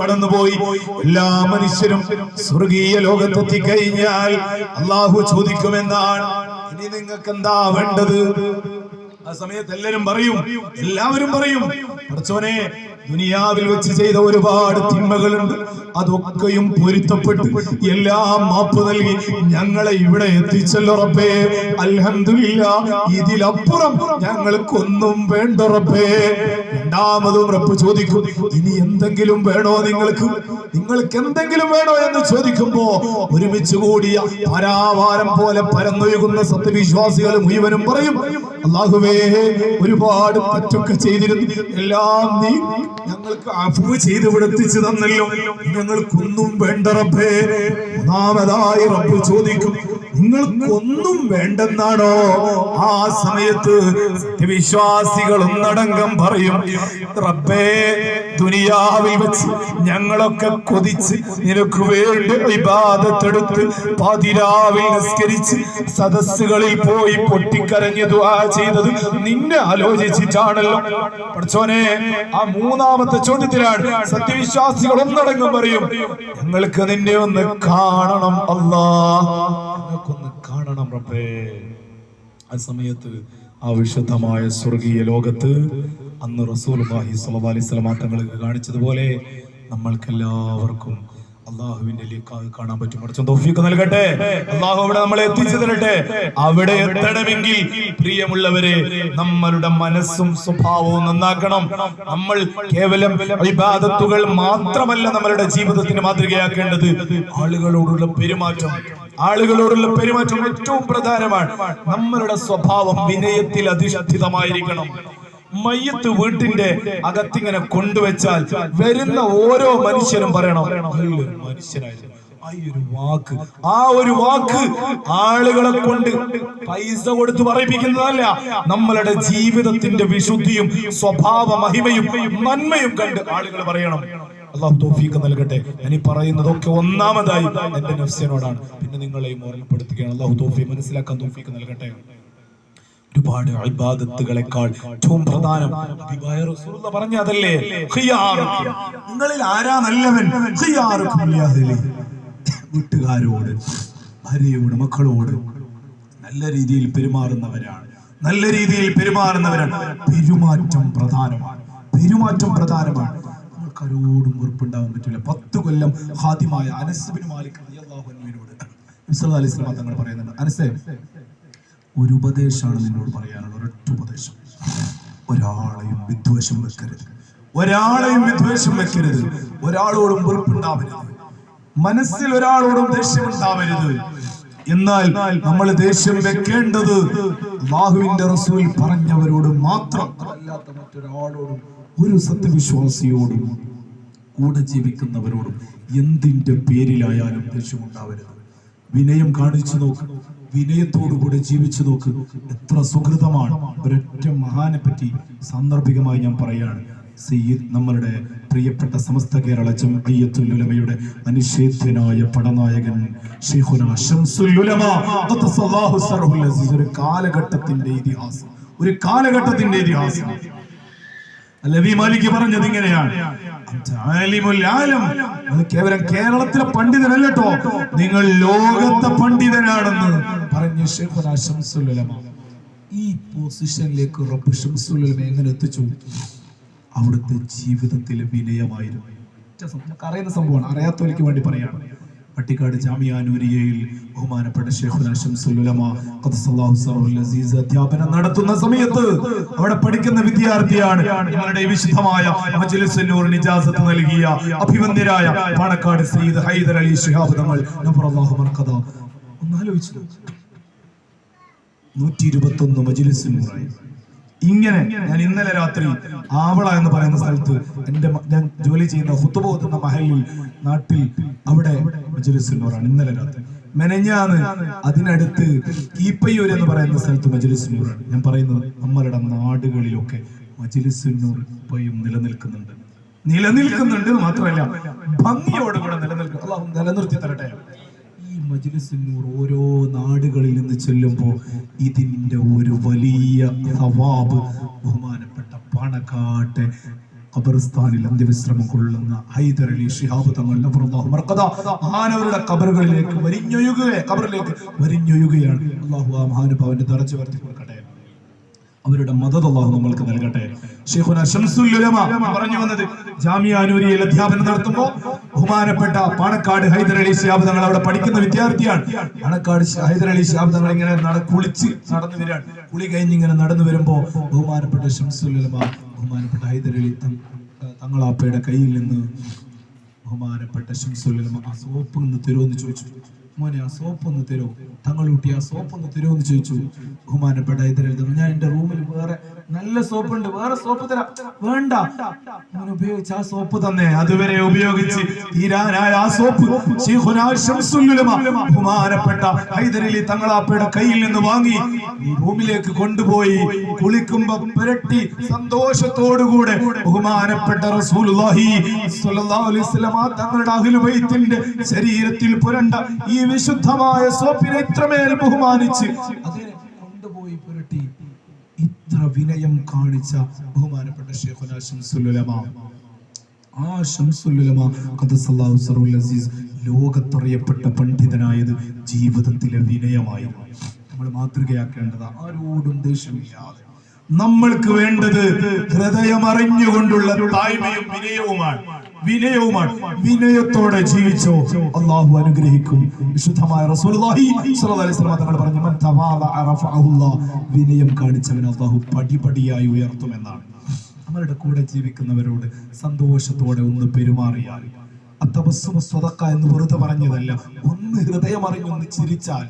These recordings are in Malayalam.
കടന്നുപോയി. എല്ലാ മനുഷ്യരും സ്വർഗീയ ലോകത്തെത്തി കഴിഞ്ഞാൽ അള്ളാഹു ചോദിക്കുമെന്നാണ്. ഇനി നിങ്ങൾക്ക് എന്താ വേണ്ടത്? ആ സമയത്ത് എല്ലാരും പറയും എല്ലാവരും പറയും പഠിച്ചോനെ ദുനിയാവിൽ വെച്ച് ചെയ്ത ഒരുപാട് തിന്മകളുണ്ട്. അതൊക്കെയും പൊരുത്തപ്പെട്ട് എല്ലാം മാപ്പ് നൽകി ഞങ്ങളെ ഇവിടെ എത്തിച്ചല്ലോ റബ്ബേ. അൽഹംദുലില്ല ഇതിലപ്പുറം ഞങ്ങൾക്കൊന്നും വേണ്ട റബ്ബേ. രണ്ടാമതും റപ്പ് ചോദിക്കും ഇനി എന്തെങ്കിലും വേണോ നിങ്ങൾക്ക്? നിങ്ങൾക്ക് എന്തെങ്കിലും വേണോ? എന്ന് ചോദിക്കുമ്പോ ഒരുമിച്ച് കൂടിയ പരാവാരം പോലെ പരന്നൊഴുകുന്ന സത്യവിശ്വാസികൾ മുഴുവനും പറയും അള്ളാഹുവേ ഒരുപാട് മാറ്റമൊക്കെ ചെയ്തിരുന്നു. എല്ലാം നീ ഞങ്ങൾക്ക് അഭൂ ചെയ്ത് വിടത്തിച്ചു തന്നല്ലോ. ഞങ്ങൾക്കൊന്നും വേണ്ട റബ്ബേ. ഒന്നാമതായി റബ്ബ് ചോദിക്കും. നിങ്ങൾക്കൊന്നും വേണ്ടെന്നാണോ? ആ സമയത്ത് വിശ്വാസികൾ ഒന്നടങ്കം പറയും റബ്ബേ ദുനിയാവിൽ വെച്ച് ഞങ്ങളൊക്കെ കൊതിച്ച് നിനക്ക് വേണ്ടി വിവാദത്തെടുത്ത് പതിരാവിൽ നിസ്കരിച്ച് സദസ്സുകളിൽ പോയി പൊട്ടിക്കരഞ്ഞ് ദുആ ചെയ്തത് നിന്നെ ആലോചിച്ചിട്ടാണല്ലോ. പഠിച്ചോനെ ആ മൂന്നാമത്തെ ചോദ്യത്തിലാണ് സത്യവിശ്വാസികൾ ഒന്നടങ്കം പറയും ഞങ്ങൾക്ക് നിന്നെ ഒന്ന് കാണണം അല്ലാ കാണണം റബ്ബേ ആ സമയത്ത് ആ വിശുദ്ധമായ സ്വർഗീയ ലോകത്ത് അന്ന് റസൂൽ സ്വല്ലല്ലാഹി അലൈഹി വസല്ലം തങ്ങൾക്ക് കാണിച്ചതുപോലെ നമ്മൾക്കെല്ലാവർക്കും അള്ളാഹുവിന്റെ കാണാൻ പറ്റും. കുറച്ച് തൗഫീഖ് നൽകട്ടെ? അള്ളാഹു അവിടെ നമ്മളെ എത്തിച്ചു തരട്ടെ? അവിടെ എത്തണമെങ്കിൽ പ്രിയമുള്ളവരെ നമ്മളുടെ മനസ്സും സ്വഭാവവും നന്നാക്കണം. നമ്മൾ കേവലം ഇബാദത്തുകൾ മാത്രമല്ല നമ്മളുടെ ജീവിതത്തിന് മാതൃകയാക്കേണ്ടത് ആളുകളോടുള്ള പെരുമാറ്റം. ആളുകളോടുള്ള പെരുമാറ്റം ഏറ്റവും പ്രധാനമാണ്. നമ്മളുടെ സ്വഭാവം വിനയത്തിൽ അധിഷ്ഠിതമായിരിക്കണം. മയ്യത്ത് വീട്ടിന്റെ അകത്തിങ്ങനെ കൊണ്ടുവച്ചാൽ വരുന്ന ഓരോ മനുഷ്യനും പറയണം മനുഷ്യനായിരുന്നു. ഒരു വാക്ക് ആ ഒരു വാക്ക് ആളുകളെ കൊണ്ട് പൈസ കൊടുത്ത് പറയിപ്പിക്കുന്നതല്ല. നമ്മളുടെ ജീവിതത്തിന്റെ വിശുദ്ധിയും സ്വഭാവ മഹിമയും നന്മയും കണ്ട് ആളുകൾ പറയണം. അള്ളാഹു തോഫീക്ക് നൽകട്ടെ. ഈ പറയുന്നതൊക്കെ ഒന്നാമതായി എന്റെ നഫ്സിനോടാണ്. പിന്നെ നിങ്ങളെയും ഓർമ്മപ്പെടുത്തുകയാണ് അള്ളാഹു തോഫി മനസ്സിലാക്കാൻ തോഫീക്ക് നൽകട്ടെ. ഒരുപാട് അഭിബാദത്തുകളെക്കാൾ ഏറ്റവും പ്രധാനം പറഞ്ഞ അതല്ലേ. നിങ്ങളിൽ ആരാ നല്ലവൻ. വീട്ടുകാരോട് ഭാര്യയോട് മക്കളോട് നല്ല രീതിയിൽ പെരുമാറുന്നവരാണ്. നല്ല രീതിയിൽ പെരുമാറുന്നവരാണ്. പെരുമാറ്റം പ്രധാനമാണ്. പെരുമാറ്റം പ്രധാനമാണ്. നമുക്ക് ആരോടും വെറുപ്പുണ്ടാവാൻ പറ്റില്ല പത്ത് കൊല്ലം ഹാദ്യമായ അനസ്ബിന് മാലിക് സല്ലല്ലാഹു അലൈഹി സ്വലാം തങ്ങൾ പറയുന്നുണ്ട്. അനസേ ഒരു ഉപദേശമാണ് നിന്നോട് പറയാനുള്ള ഒരൊറ്റ ഉപദേശം. ഒരാളെയും വിദ്വേഷം വെക്കരുത്. ഒരാളെയും വിദ്വേഷം വെക്കരുത്. ഒരാളോടും വെറുപ്പുണ്ടാവരുത്. മനസ്സിൽ ഒരാളോടും ദേഷ്യം ഉണ്ടാവരുത് എന്നാൽ നമ്മൾ ദേഷ്യം വെക്കേണ്ടത് ബാഹുവിന്റെ റസൂൽ പറഞ്ഞവരോട് മാത്രം. അല്ലാത്ത മറ്റൊരാളോടും ഒരു സത്യവിശ്വാസിയോടും കൂടെ ജീവിക്കുന്നവരോടും എന്തിന്റെ പേരിലായാലും ദേഷ്യമുണ്ടാവരുത് വിനയം കാണിച്ചു നോക്ക് വിനയത്തോടുകൂടെ ജീവിച്ചു നോക്ക്. എത്ര സുഹൃതമാണ്. ഒരൊറ്റ മഹാനെ പറ്റി സാന്ദർഭികമായി ഞാൻ പറയാണ്. സയ്യിദ് നമ്മളുടെ പ്രിയപ്പെട്ട സമസ്ത കേരള ജംഇയ്യത്തുൽ ഉലമയുടെ അനിഷേധ്യനായ പടനായകൻ ഒരു കാലഘട്ടത്തിന്റെ ഇതിഹാസം. ഒരു കാലഘട്ടത്തിന്റെ ഇതിഹാസം. അല്ലവി മാലിക് പറഞ്ഞത് ഇങ്ങനെയാണ്. അത് കേവലം കേരളത്തിലെ പണ്ഡിതനല്ല നിങ്ങൾ ലോകത്തെ പണ്ഡിതനാണെന്ന് പറഞ്ഞു ശംസുൽ ഈ പൊസിഷനിലേക്ക് റബ്ബ് എങ്ങനെ എത്തിച്ചു? അവിടുത്തെ ജീവിതത്തിലെ വിനയമായിരുന്നു. അറിയുന്ന സംഭവമാണ്. അറിയാത്തവർക്ക് വേണ്ടി പറയാണ് പട്ടിക്കാട് ജാമിയാനൂരിയയിൽ ബഹുമാനപ്പെട്ട അസീസ് അധ്യാപനം നടത്തുന്ന സമയത്ത് അവിടെ പഠിക്കുന്ന വിദ്യാർത്ഥിയാണ് ഞങ്ങളുടെ വിശുദ്ധമായ ഇജാസത്ത് നൽകിയ അഭിവന്ദ്യരായ പാണക്കാട് സയ്യിദ് ഹൈദർ അലി ശിഹാബ് തങ്ങൾ. ഒന്നാലോചിച്ചു. നൂറ്റി ഇരുപത്തി ഒന്ന് ഇങ്ങനെ ഞാൻ ഇന്നലെ രാത്രി ആവള എന്ന് പറയുന്ന സ്ഥലത്ത് എന്റെ ഞാൻ ജോലി ചെയ്യുന്ന ഹുത്തുബോധുന്ന മഹലിൽ നാട്ടിൽ അവിടെ മജുലിസിനോറാണ് നൂറാണ് ഇന്നലെ രാത്രി. മെനഞ്ഞാന്ന് അതിനടുത്ത് കീപ്പയ്യൂർ എന്ന് പറയുന്ന സ്ഥലത്ത് മജലിസുൻ ഞാൻ പറയുന്നത് നമ്മളുടെ നാടുകളിലൊക്കെ മജുലിസിനൂർ നൂർ ഇപ്പോഴും നിലനിൽക്കുന്നുണ്ട്. നിലനിൽക്കുന്നുണ്ട് മാത്രമല്ല ഭംഗിയോടുകൂടെ നിലനിൽക്കും. അള്ളാഹു നിലനിർത്തി തരട്ടെ. മജ്ലിസിനൂർ ഓരോ നാടുകളിൽ നിന്ന് ചെല്ലുമ്പോൾ ഇതിന്റെ ഒരു വലിയ സവാബ് ബഹുമാനപ്പെട്ട പാണക്കാട്ടെ ഖബർസ്ഥാനിൽ അന്ത്യവിശ്രമം കൊള്ളുന്ന ഹൈദർ അലി ഷിഹാബ് മർഖദ മഹാനവരുടെ ഖബറുകളിലേക്ക് വരിഞ്ഞൊഴുകുക ഖബറിലേക്ക് വരിഞ്ഞൊഴുകുകയാണ് അള്ളാഹു ആ മഹാനുഭാവന്റെ ദർജ വർത്തി കൊടുക്കട്ടെ അവരുടെ മദത് അള്ളാഹു നമ്മൾക്ക് നൽകട്ടെ. പറഞ്ഞു വന്നത് ജാമിയ അനൂരിയയിൽ അധ്യാപനം നടത്തുമ്പോൾ ബഹുമാനപ്പെട്ട പാണക്കാട് ഹൈദരലി ശിഹാബ് തങ്ങൾ അവിടെ പഠിക്കുന്ന വിദ്യാർത്ഥിയാണ്. പാണക്കാട് ഹൈദരലി ശിഹാബ് തങ്ങൾ ഇങ്ങനെ നട കുളിച്ച് നടന്നു വരികയാണ്. കുളി കഴിഞ്ഞ് ഇങ്ങനെ നടന്നു വരുമ്പോ ബഹുമാനപ്പെട്ട ശംസുൽ ഉലമ ബഹുമാനപ്പെട്ട ഹൈദരലി തങ്ങളാപ്പയുടെ കയ്യിൽ നിന്ന് ബഹുമാനപ്പെട്ട ശംസുൽ ഉലമ ആ സോപ്പ് നിന്ന് തരുമെന്ന് ചോദിച്ചു. മോനെ ആ സോപ്പ് ഒന്ന് തരുമോ തങ്ങളൂട്ടി ആ സോപ്പ് ഒന്ന് തരുമോ എന്ന് ചോദിച്ചു. ബഹുമാനപ്പെട്ട തങ്ങൾ ഞാൻ എന്റെ റൂമിൽ വേറെ നല്ല സോപ്പ് ഉണ്ട് വേറെ സോപ്പ് തരാം. വേണ്ട. അങ്ങനെ ഉപയോഗിച്ച് ആ സോപ്പ് തന്നെ. അതുവരെ ഉപയോഗിച്ച് തീരാനായ ആ സോപ്പ് ബഹുമാനപ്പെട്ട ഹൈദരലി തങ്ങളാപ്പയുടെ കയ്യിൽ നിന്ന് വാങ്ങി ഈ റൂമിലേക്ക് കൊണ്ടുപോയി കുളിക്കുമ്പോ പുരട്ടി സന്തോഷത്തോടുകൂടെ ബഹുമാനപ്പെട്ട റസൂലുള്ളാഹി സ്വല്ലല്ലാഹു തങ്ങളുടെ അഹ്ലു ബൈത്തിന്റെ ശരീരത്തിൽ പുരണ്ട ഈ വിശുദ്ധമായ സോപ്പിനെ ഇത്രമേൽ ബഹുമാനിച്ച് അതിനെ കൊണ്ടുപോയി പുരട്ടി. ഇത്ര വിനയം കാണിച്ച ബഹുമാനപ്പെട്ട അസീസ് ലോകത്തറിയപ്പെട്ട പണ്ഡിതനായത് ജീവിതത്തിലെ വിനയമായി. നമ്മൾ മാതൃകയാക്കേണ്ടത് ആരോടും ദേഷ്യമില്ലാതെ. നമ്മൾക്ക് വേണ്ടത് ഹൃദയമറിഞ്ഞുകൊണ്ടുള്ള താഴ്മയും വിനയവുമാണ്. വിനയവുമാണ്. വിനയത്തോടെ ജീവിച്ചോ. അള്ളാഹു അനുഗ്രഹിക്കും. വിശുദ്ധമായ റസൂലുള്ളാഹി സ്വല്ലല്ലാഹി അലൈഹി വസല്ലം തങ്ങൾ പറഞ്ഞു മൻ വിനയം കാണിച്ചവൻ അള്ളാഹു പടിപടിയായി ഉയർത്തുമെന്നാണ്. നമ്മളുടെ കൂടെ ജീവിക്കുന്നവരോട് സന്തോഷത്തോടെ ഒന്ന് പെരുമാറിയാൽ അത്തബസ്സുമ സ്വതക്ക എന്ന് വെറുതെ പറഞ്ഞതല്ല ഒന്ന് ഹൃദയമറിഞ്ഞൊന്ന് ചിരിച്ചാൽ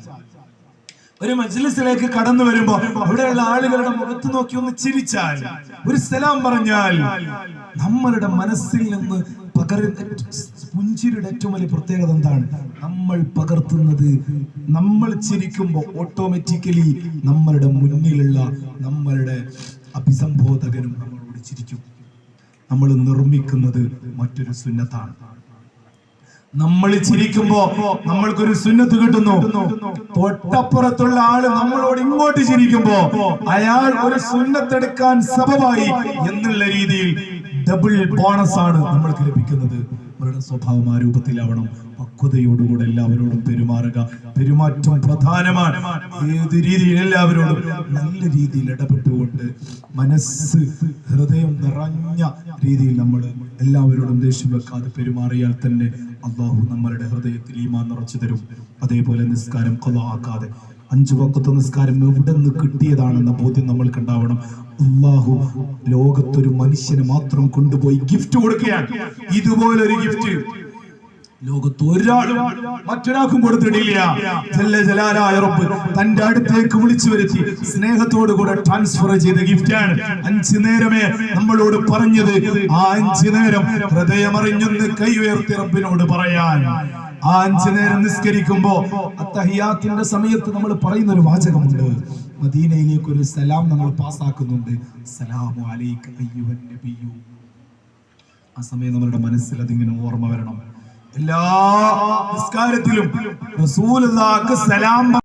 ഒരു മജ്ലിസിലേക്ക് കടന്നു വരുമ്പോ അവിടെയുള്ള ആളുകളുടെ മുഖത്ത് നോക്കി ഒന്ന് ചിരിച്ചാൽ ഒരു സലാം പറഞ്ഞാൽ നമ്മളുടെ മനസ്സിൽ നിന്ന് പുഞ്ചിരിയുടെ ഏറ്റവും വലിയ പ്രത്യേകത എന്താണ്? നമ്മൾ പകർത്തുന്നത് നമ്മൾ ചിരിക്കുമ്പോൾ ഓട്ടോമാറ്റിക്കലി നമ്മളുടെ മുന്നിലുള്ള നമ്മളുടെ അഭിസംബോധകനും നമ്മളോട് ചിരിക്കും. നമ്മൾ നിർമ്മിക്കുന്നത് മറ്റൊരു സുന്നത്താണ്. നമ്മൾ ചിരിക്കുമ്പോ നമ്മൾക്കൊരു സുന്നത്ത് കിട്ടുന്നു. തൊട്ടപ്പുറത്തുള്ള ആൾ നമ്മളോട് ഇങ്ങോട്ട് ചിരിക്കുമ്പോ അയാൾ ഒരു സുന്നത്തെടുക്കാൻ സബബായി എന്നുള്ള രീതിയിൽ ഡബിൾ ബോണസ് ആണ് നമ്മൾക്ക് ലഭിക്കുന്നത്. അവരുടെ സ്വഭാവം ആ രൂപത്തിലാവണം. പക്വതയോടുകൂടെ എല്ലാവരോടും പെരുമാറുക. പെരുമാറ്റം പ്രധാനമാണ്. ഏത് രീതിയിൽ എല്ലാവരോടും നല്ല രീതിയിൽ ഇടപെട്ടുകൊണ്ട് മനസ്സ് ഹൃദയം നിറഞ്ഞ രീതിയിൽ നമ്മൾ എല്ലാവരോടും ദേഷ്യം വെക്കാതെ പെരുമാറിയാൽ തന്നെ അള്ളാഹു നമ്മളുടെ ഹൃദയത്തിൽ ഈമാൻ നിറച്ചു തരും. അതേപോലെ നിസ്കാരം കൊലാക്കാതെ അഞ്ചു വക്കത്തെ നിസ്കാരം എവിടെ നിന്ന് കിട്ടിയതാണെന്ന ബോധ്യം നമ്മൾക്ക് ഉണ്ടാവണം അള്ളാഹു ലോകത്തൊരു മനുഷ്യന് മാത്രം കൊണ്ടുപോയി ഗിഫ്റ്റ് കൊടുക്കുകയാണ്. ഇതുപോലൊരു ഗിഫ്റ്റ് ലോകത്ത് ഒരാളും മറ്റൊരാൾക്കും കൊടുത്തിട്ടില്ല. തന്റെ അടുത്തേക്ക് വിളിച്ചു വരുത്തി സ്നേഹത്തോടു കൂടെ ട്രാൻസ്ഫർ ചെയ്ത ഗിഫ്റ്റാണ് അഞ്ചു നേരമേ നമ്മളോട് പറഞ്ഞത് ആ അഞ്ചു നേരം ഹൃദയമറിഞ്ഞൊന്ന് കൈ ഉയർത്തി റബ്ബിനോട് പറയാൻ. ആ അഞ്ചു നിസ്കരിക്കുമ്പോ അത്തഹിയാത്തിന്റെ സമയത്ത് നമ്മൾ പറയുന്ന ഒരു വാചകമുണ്ട്. മദീനയിലേക്ക് ഒരു സലാം നമ്മൾ പാസ്സാക്കുന്നുണ്ട്. സലാമു അലൈക അയ്യുഹൻ നബിയു. ആ സമയം നമ്മുടെ മനസ്സിൽ അതിങ്ങനെ ഓർമ്മ വരണം. എല്ലാ നിസ്കാരത്തിലും റസൂലുള്ളാഹിക്ക് സലാം